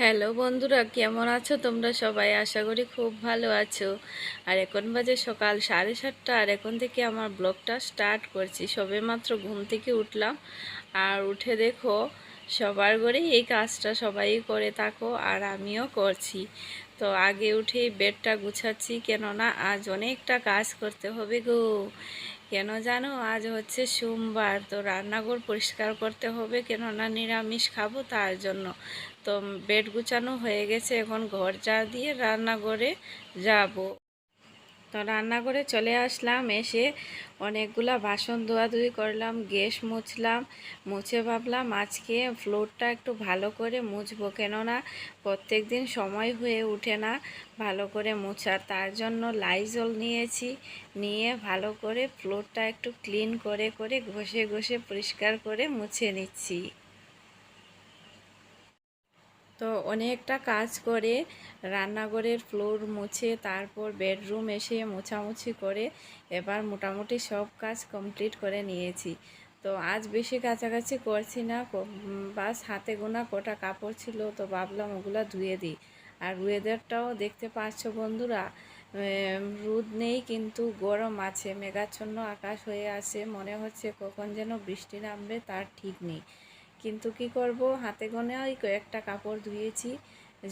Hello বন্ধুরা, কেমন আছো তোমরা সবাই? আশা করি খুব ভালো আছো। আর এখন বাজে সকাল সাড়ে সাতটা, আর এখন থেকে আমার ব্লগটা স্টার্ট করছি। সবে মাত্র ঘুম থেকে উঠলাম, আর উঠে দেখো, সবার ঘরে এই কাজটা সবাই করে থাকো, আর আমিও করছি। তো আগে উঠেই বেডটা গুছাচ্ছি, কেননা আজ অনেকটা কাজ করতে হবে গো। কেন জানো? আজ হচ্ছে সোমবার, তো রান্নাঘর পরিষ্কার করতে হবে, কেননা নিরামিষ খাব তার জন্য। তো বেড গুছানো হয়ে গেছে, এখন ঘর যা দিয়ে রান্নাঘরে যাব। তো রান্নাঘরে চলে আসলাম, এসে অনেকগুলা বাসন ধোয়াধুয়ি করলাম, গ্যাস মুছলাম, মুছে ভাবলাম আজকে ফ্লোরটা একটু ভালো করে মুছবো। কেননা প্রত্যেক দিন সময় হয়ে ওঠে না ভালো করে মোছার, তার জন্য লাইজল নিয়েছি, নিয়ে ভালো করে ফ্লোরটা একটু ক্লিন করে করে ঘষে ঘষে পরিষ্কার করে মুছে নিচ্ছি। তো অনেকটা কাজ করে রান্নাঘরের ফ্লোর মুছে, তারপর বেডরুম এসে মোছামুছি করে এবার মোটামুটি সব কাজ কমপ্লিট করে নিয়েছি। তো আজ বেশি কাছাকাছি করছি না বাস হাতে গোনা কটা কাপড় ছিল, তো ভাবলাম ওগুলো ধুয়ে দিই। আর ওয়েদারটাও দেখতে পাচ্ছ বন্ধুরা রোদ নেই কিন্তু গরম আছে, মেঘাচ্ছন্ন আকাশ হয়ে আছে, মনে হচ্ছে কখন যেন বৃষ্টি নামবে, তার ঠিক নেই। কিন্তু কি করব? হাতে গোনে ওই কয়েকটা কাপড় ধুয়েছি।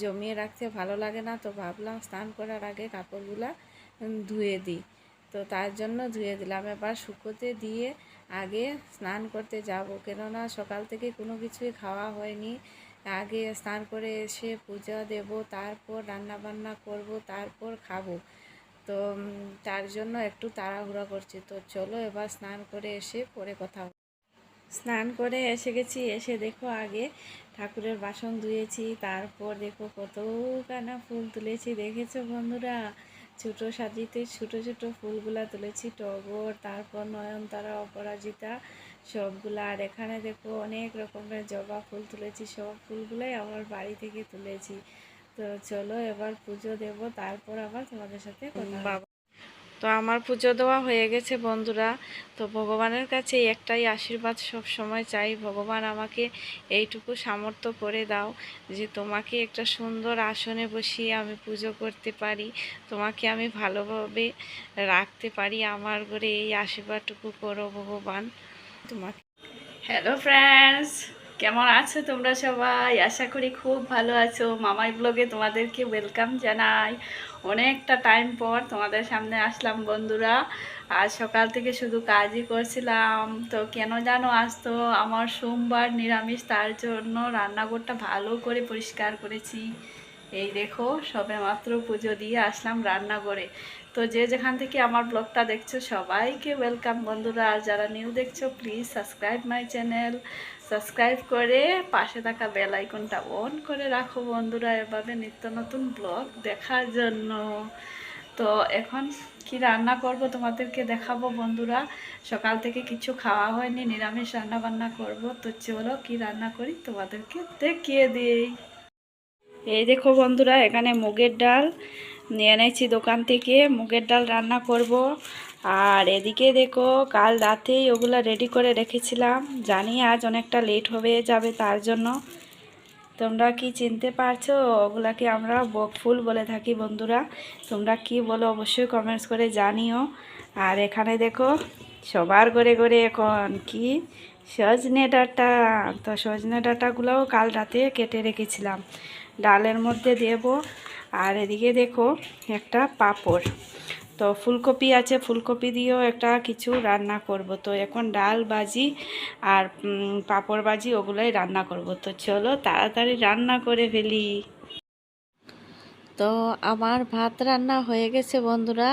জমিয়ে রাখতে ভালো লাগে না, তো ভাবলাম স্নান করার আগে কাপড়গুলা ধুয়ে দিই। তো তার জন্য ধুয়ে দিলাম। এবার শুকোতে দিয়ে আগে স্নান করতে যাব। কেননা সকাল থেকে কোনো কিছুই খাওয়া হয়নি। আগে স্নান করে এসে পূজা দেব, তারপর রান্না বান্না করব, তারপর খাব। তো তার জন্য একটু তাড়াহুড়া করছি। তো চলো এবার স্নান করে এসে পরে কথা স্নান করে এসে গেছি, এসে দেখো আগে ঠাকুরের বাসন ধুয়েছি, তারপর দেখো কত কানা ফুল তুলেছি, দেখেছ বন্ধুরা? ছোটো সাজিতে ছোটো ছোটো ফুলগুলা তুলেছি, টগর, তারপর নয়নতারা, অপরাজিতা, সবগুলা। আর এখানে দেখো অনেক রকমের জবা ফুল তুলেছি, সব ফুলগুলাই আমার বাড়ি থেকে তুলেছি। তো চলো এবার পুজো দেব, তারপর আবার তোমাদের সাথে বাবা তো আমার পুজো দেওয়া হয়ে গেছে, বন্ধুরা। তো ভগবানের কাছে একটাই আশীর্বাদ সব সময় চাই। ভগবান আমাকে এইটুকু সামর্থ্য করে দাও যে তোমাকে একটা সুন্দর আসনে বসিয়ে আমি পুজো করতে পারি, তোমাকে আমি ভালোভাবে রাখতে পারি। আমার ঘরে এই আশীর্বাদটুকু করো ভগবান। তোমাকে হ্যালো ফ্রেন্ডস কেমন আছো তোমরা সবাই? আশা করি খুব ভালো আছো। মামাই ব্লগে তোমাদেরকে ওয়েলকাম জানাই। অনেকটা টাইম পর তোমাদের সামনে আসলাম বন্ধুরা। আর সকাল থেকে শুধু কাজই করছিলাম। তো কেন জানো আসতো আমার সোমবার নিরামিষ, তার জন্য রান্নাঘরটা ভালো করে পরিষ্কার করেছি। এই দেখো, সবে মাত্র পুজো দিয়ে আসলাম রান্নাঘরে। তো যে যেখান থেকে আমার ব্লগটা দেখছ, সবাইকে ওয়েলকাম বন্ধুরা। আর যারা নিউ দেখছ please subscribe my channel subscribe করে পাশে থাকা বেল আইকনটা অন করে রাখো বন্ধুরা, এভাবে নিত্য নতুন ব্লগ দেখার জন্য। তো এখন কি রান্না করব তোমাদেরকে দেখাবো বন্ধুরা। সকাল থেকে কিছু খাওয়া হয়নি, নিরামিষ রান্না বান্না করব। তো চলো কি রান্না করি তোমাদেরকে দেখিয়ে দিই। এই দেখো বন্ধুরা, এখানে মুগের ডাল নিয়ে এনেছি দোকান থেকে। মুগের ডাল রান্না করব। আর এদিকে দেখো, কাল রাতেই ওগুলো রেডি করে রেখেছিলাম। জানি আজ অনেকটা লেট হয়ে যাবে তার জন্য। তোমরা কি চিনতে পারছ? ওগুলাকে আমরা বক ফুল বলে থাকি বন্ধুরা। তোমরা কি বলো অবশ্যই কমেন্টস করে জানিও। আর এখানে দেখো, সবার করে করে এখন কি সজনে ডাটা। তো সজনে ডাটাগুলোও কাল রাতে কেটে রেখেছিলাম। ডালের মধ্যে দেব। আর এদিকে দেখো, একটা পাপড়। তো ফুলকপি আছে, ফুলকপি দিয়েও একটা কিছু রান্না করব। তো এখন ডাল বাজি আর পাঁপড় বাজি ওগুলোই রান্না করব। তো চলো তাড়াতাড়ি রান্না করে ফেলি। তো আমার ভাত রান্না হয়ে গেছে বন্ধুরা।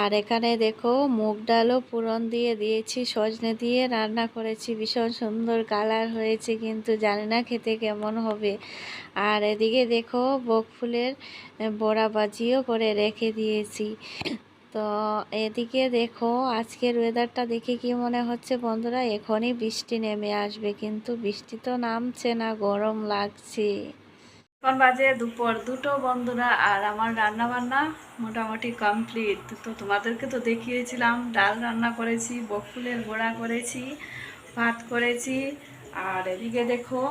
আর এখানে দেখো মুগ ডালও পুরন দিয়ে দিয়েছি, সজনে দিয়ে রান্না করেছি। ভীষণ সুন্দর কালার হয়েছে কিন্তু, জানি না খেতে কেমন হবে। আর এদিকে দেখো বক ফুলের বড়া বাজিও করে রেখে দিয়েছি। তো এদিকে দেখো আজকের ওয়েদারটা দেখে কি মনে হচ্ছে বন্ধুরা? এখনই বৃষ্টি নেমে আসবে কিন্তু বৃষ্টি তো নামছে না, গরম লাগছে। এখন বাজে দুপুর দুটো বন্ধুরা আর আমার রান্না বান্না মোটামুটি কমপ্লিট। তো তোমাদেরকে তো দেখিয়েছিলাম, ডাল রান্না করেছি বকফুলের গোড়া করেছি, ভাত করেছি। আর এদিকে দেখো,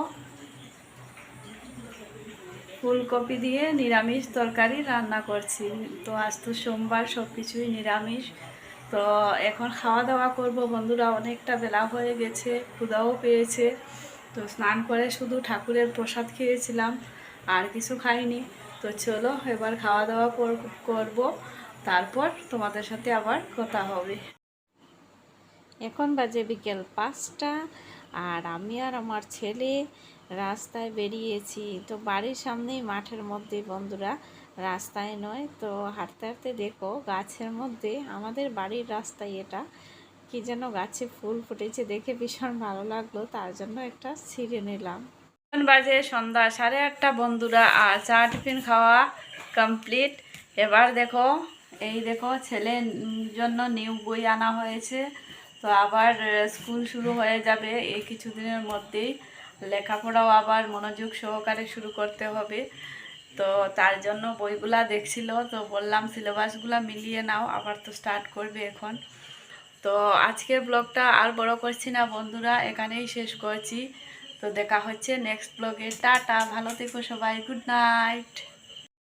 ফুলকপি দিয়ে নিরামিষ তরকারি রান্না করছি। তো আজ তো সোমবার সব কিছুই নিরামিষ। তো এখন খাওয়া দাওয়া করব। বন্ধুরা, অনেকটা বেলা হয়ে গেছে ক্ষুদাও পেয়েছে। তো স্নান করে শুধু ঠাকুরের প্রসাদ খেয়েছিলাম। আর কিছু খাইনি। তো চলো, এবার খাওয়া দাওয়া কর- করব। তারপর তোমাদের সাথে আবার কথা হবে। এখন বাজে বিকেল পাঁচটা আর আমি আর আমার ছেলে রাস্তায় বেরিয়েছি। তো বাড়ির সামনেই মাঠের মধ্যে বন্ধুরা, রাস্তায় নয়। তো হাঁটতে হাঁটতে দেখো, গাছের মধ্যে, আমাদের বাড়ির রাস্তায় এটা, কি যেন গাছে ফুল ফুটেছে দেখে ভীষণ ভালো লাগল। তার জন্য একটা ছিঁড়ে নিলাম। বাজে সন্ধ্যা, সাড়ে আটটা বন্ধুরা, আর চা টিফিন খাওয়া কমপ্লিট এবার দেখো, এই দেখো ছেলের জন্য নিউ বই আনা হয়েছে। তো আবার স্কুল শুরু হয়ে যাবে এই কিছুদিনের মধ্যেই। লেখাপড়াও আবার মনোযোগ সহকারে শুরু করতে হবে। তো তার জন্য বইগুলা দেখছিল, তো বললাম সিলেবাসগুলা মিলিয়ে নাও, আবার তো স্টার্ট করবে এখন। তো আজকের ব্লগটা আর বড় করছি না বন্ধুরা, এখানেই শেষ করছি। তো দেখা হচ্ছে নেক্সট ব্লগে টাটা ভালো থেকো সবাই গুড নাইট